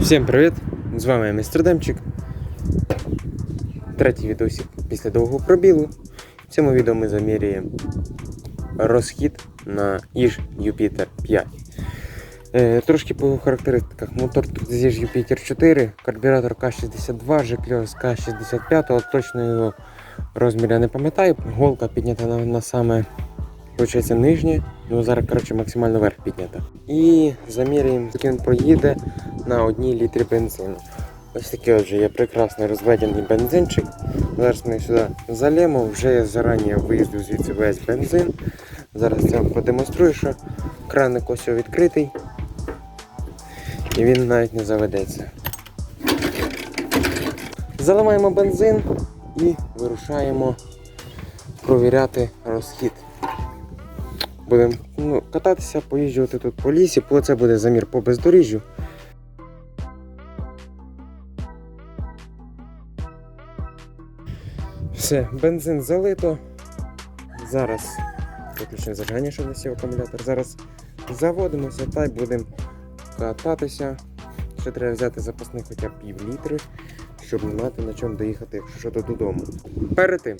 Всім привіт! З вами містер Демчик. Третій відосик після довгого пробілу. В цьому відео ми заміряємо розхід на Іж Юпітер 5. Е, трошки по характеристиках. Мотор тут зі Юпітер 4, карбюратор К62, Жекльос К65, точно його розмір я не пам'ятаю. Голка піднята на, на саме Получається нижнє, ну зараз коротше, максимально вверх піднята. І заміряємо, скільки він проїде на одній літрі бензину. Ось такий отже є прекрасний розведений бензинчик. Зараз ми сюди залємо, вже я зарані виїздив звідси весь бензин. Зараз я вам продемонструю, що краник ось відкритий і він навіть не заведеться. Заливаємо бензин і вирушаємо провіряти розхід. Будемо ну, кататися, поїжджувати тут по лісі, бо це буде замір по бездоріжжю. Все, бензин залито. Зараз виключне зажигання, щоб не акумулятор. Зараз заводимося та й будемо кататися. Ще треба взяти запасних хоча б пів літри, щоб не мати на чому доїхати, якщо що, то додому. Перед тим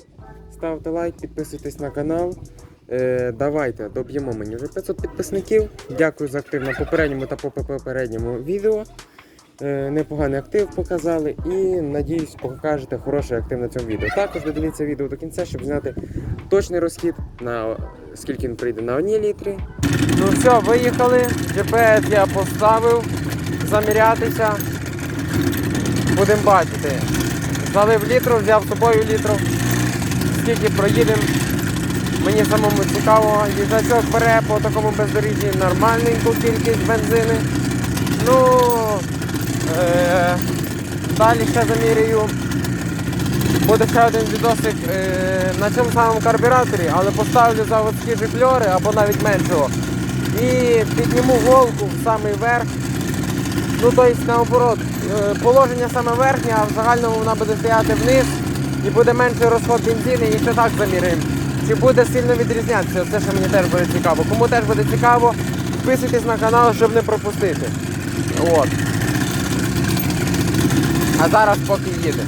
ставте лайк, підписуйтесь на канал. Е, давайте доб'ємо мені вже 500 підписників. Дякую за актив на попередньому та попередньому відео. Е, непоганий актив показали і надіюсь, покажете хороший актив на цьому відео. Також додивіться відео до кінця, щоб знати точний розхід, на скільки він прийде на одній літрі. Ну все, виїхали. GPS я поставив замірятися. Будемо бачити. Залив літру, взяв з собою літру. Скільки проїдемо. Мені самому цікаво, їжачок бере по такому бездоріжжі нормальненьку кількість бензини. Ну е, далі ще замірюю. Буде ще один відосик е, на цьому самому карбюраторі, але поставлю заводські жикльори або навіть меншого. І підніму голку в самий верх. Ну, тобто наоборот, е, положення саме верхнє, а в загальному вона буде стояти вниз і буде менший розход бензину, і ще так заміряємо. Чи буде сильно відрізнятися? Це що мені теж буде цікаво. Кому теж буде цікаво, підписуйтесь на канал, щоб не пропустити. От. А зараз поки їде.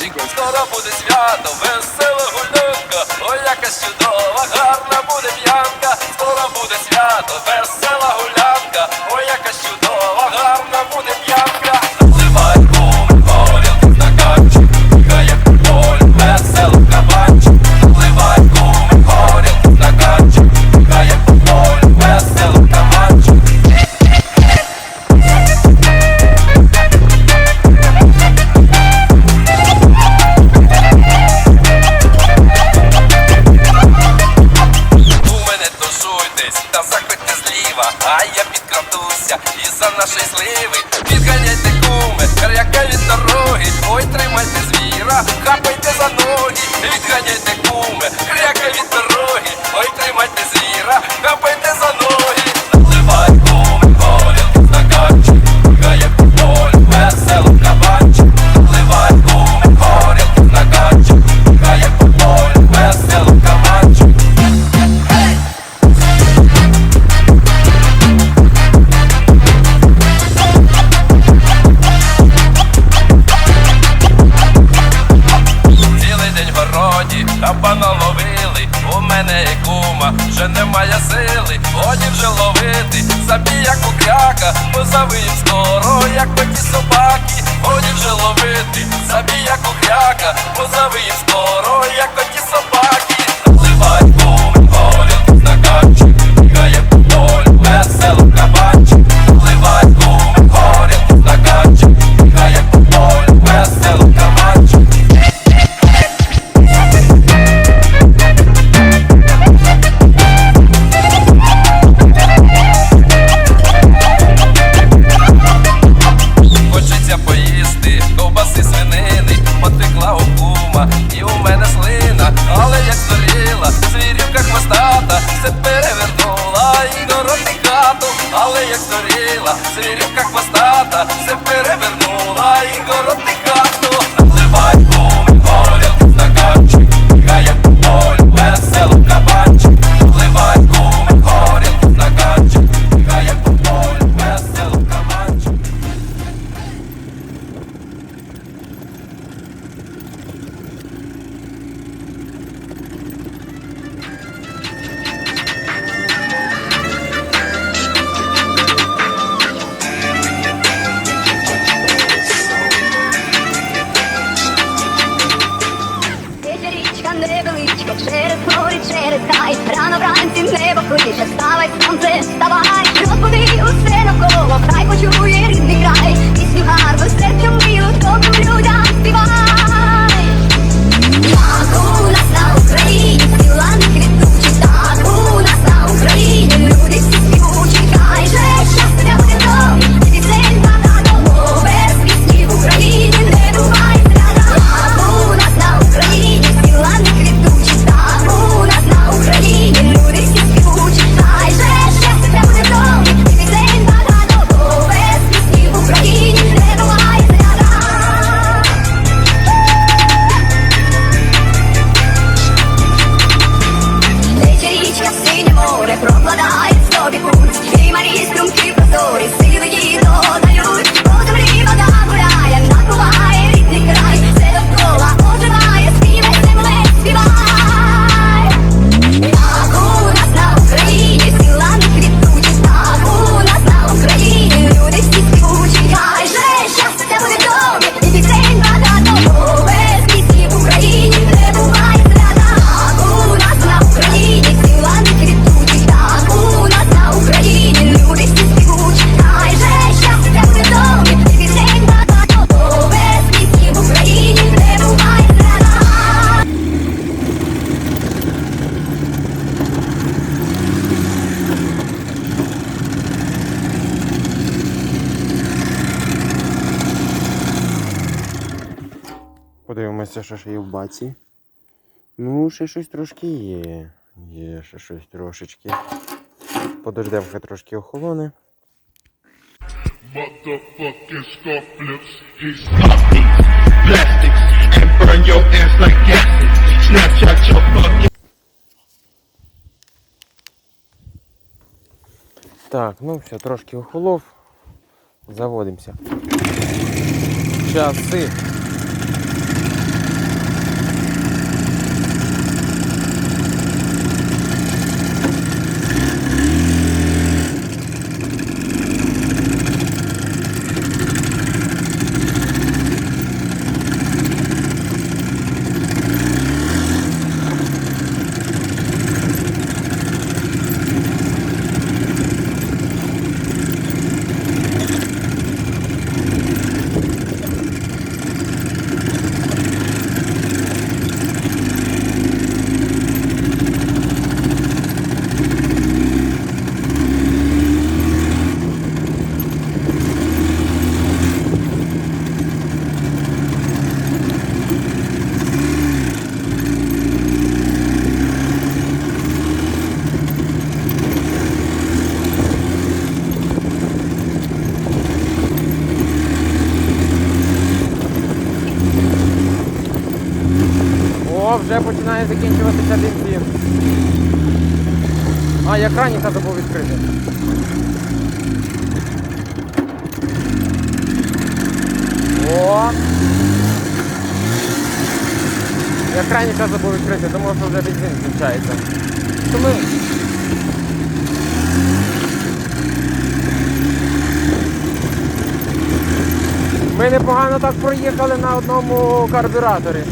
Дівчинку скоро буде свято, весела гулянка, ой, яка чудова, гарна буде п'янка, скоро буде свято, весела гулянка, ой, яка чудова, гарна буде п'янка, Заливай биті собаки, годі вже ловити, забіяку хляка, позави їм скоро як мила, і у мене слина, але як зоріла, свірівка хвостата, все перевернула і город і хату, але як зоріла, свірівка хвостата, все перевернула. Це що ще є в баці. Ну, ще щось трошки є. Є ще щось трошечки. Подождемо, хай трошки охолони. Так, ну все, трошки охолов. Заводимося. Часи. Вже починає закінчуватися бензин. А, я краніка забув відкрити. О! Я краніка забув відкрити, тому що вже бензин кінчається. То ми... Ми непогано так проїхали на одному карбюраторі.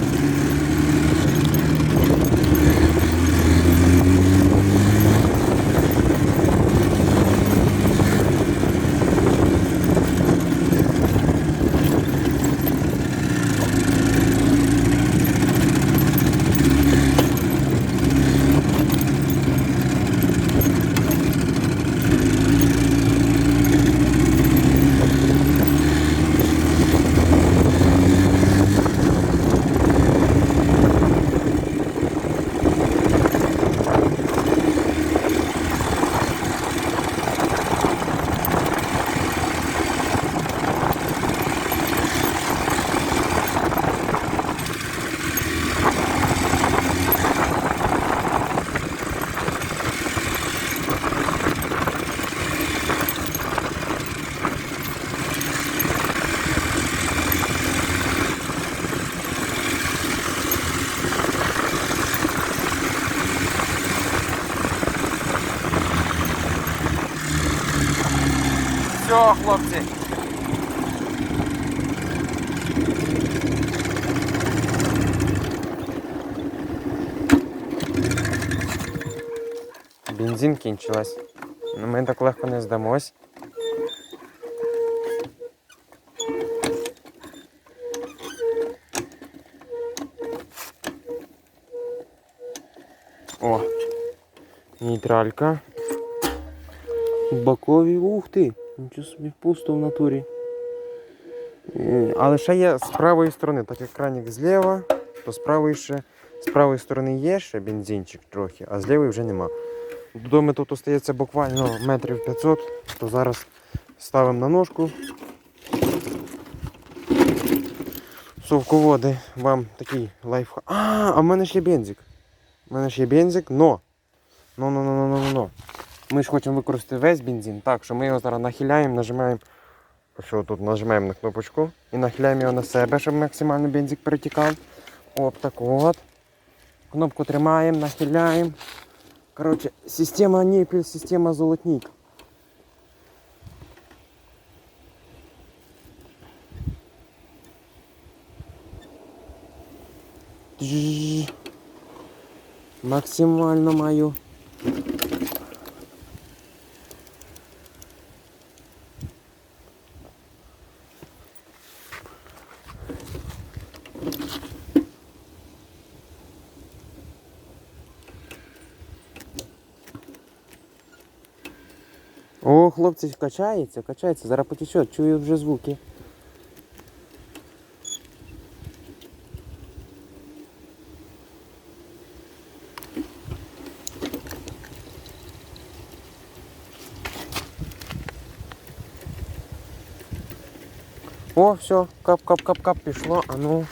Все, хлопці. Бензин кінчилась. Ну, Ми так легко не здамось. О, нейтралька. Бокові, ух ти! Нічого собі пусто в натурі. Але ще є з правої сторони, так як кранік зліва, то з правої ще з правої сторони є ще бензинчик трохи, а з лівої вже нема. Додому тут остається буквально метрів 500, то зараз ставимо на ножку. Совководи, вам такий лайфхак. А, а в мене ще бензик. У мене ще є бензик, но. Но, но, но, но, но. Ми ж хочемо використати весь бензин, так що ми його зараз нахиляємо, нажимаємо. Що тут нажимаємо на кнопочку і нахиляємо його на себе, щоб максимально бензик перетікав. Оп, так от. Кнопку тримаємо, нахиляємо. Коротше, система ніпель, система золотник. Максимально маю. Хлопці, качається, качається, зараз потече, чую вже звуки. О, все, кап, кап, кап, кап пішло. А ну,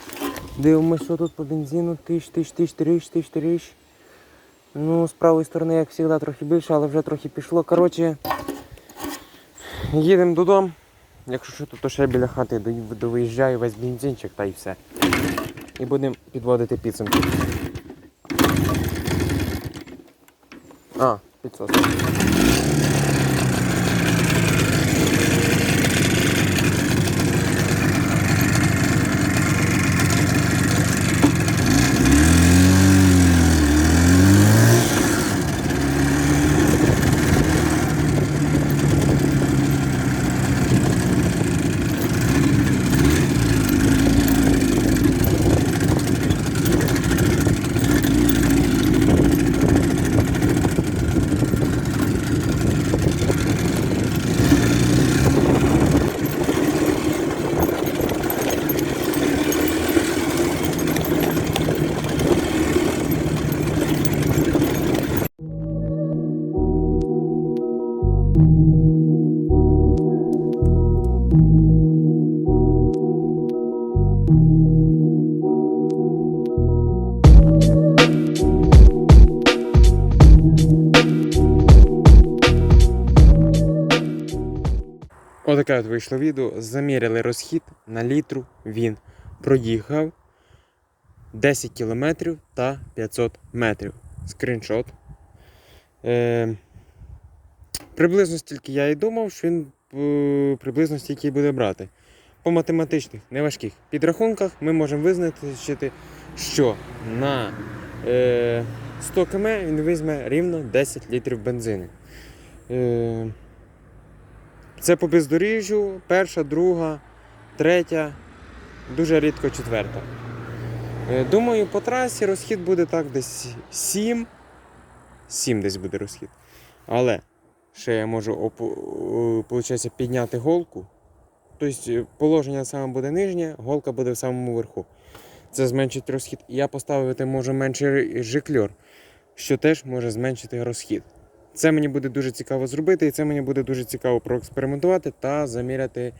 дивимось, що тут по бензину. Тиш, тиш, тиш, тиш, тиш, тиш. Ну, з правої сторони, як завжди, трохи більше, але вже трохи пішло. Коротше, їдемо додому. Якщо що, то, ще біля хати до- довиїжджаю весь бензинчик та й все. І будемо підводити підсумки. А, підсос. Отаке от вийшло відео. Заміряли розхід на літру. Він проїхав 10 кілометрів та 500 метрів. Скріншот. Е, приблизно стільки я і думав, що він е, приблизно стільки буде брати. По математичних, неважких підрахунках ми можемо визначити, що на е, 100 км він візьме рівно 10 літрів бензину. Е, це по бездоріжжю, перша, друга, третя, дуже рідко четверта. Е, Думаю, по трасі розхід буде так десь 7. 7 десь буде розхід. Але ще я можу опу- е, підняти голку. Тобто е, положення саме буде нижнє, голка буде в самому верху. Це зменшить розхід. Я поставити можу менший жикльор, що теж може зменшити розхід. Це мені буде дуже цікаво зробити, і це мені буде дуже цікаво проекспериментувати та заміряти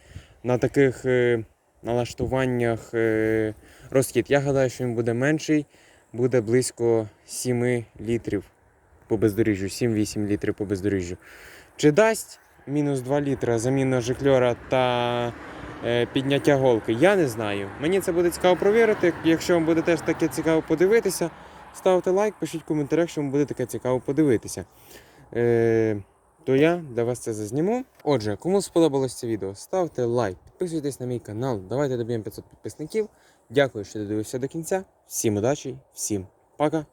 на таких е, налаштуваннях е, розхід. Я гадаю, що він буде менший, буде близько 7 літрів по бездоріжжю, 7-8 літрів по бездоріжжю. Чи дасть мінус 2 літра заміна жикльора та е, підняття голки? Я не знаю. Мені це буде цікаво провірити. Якщо вам буде теж таке цікаво подивитися, ставте лайк, пишіть в коментарях, якщо вам буде таке цікаво подивитися. Е, то я для вас це зазніму. Отже, кому сподобалось це відео, ставте лайк, підписуйтесь на мій канал, давайте доб'ємо 500 підписників. Дякую, що додивився до кінця. Всім удачі, всім пока.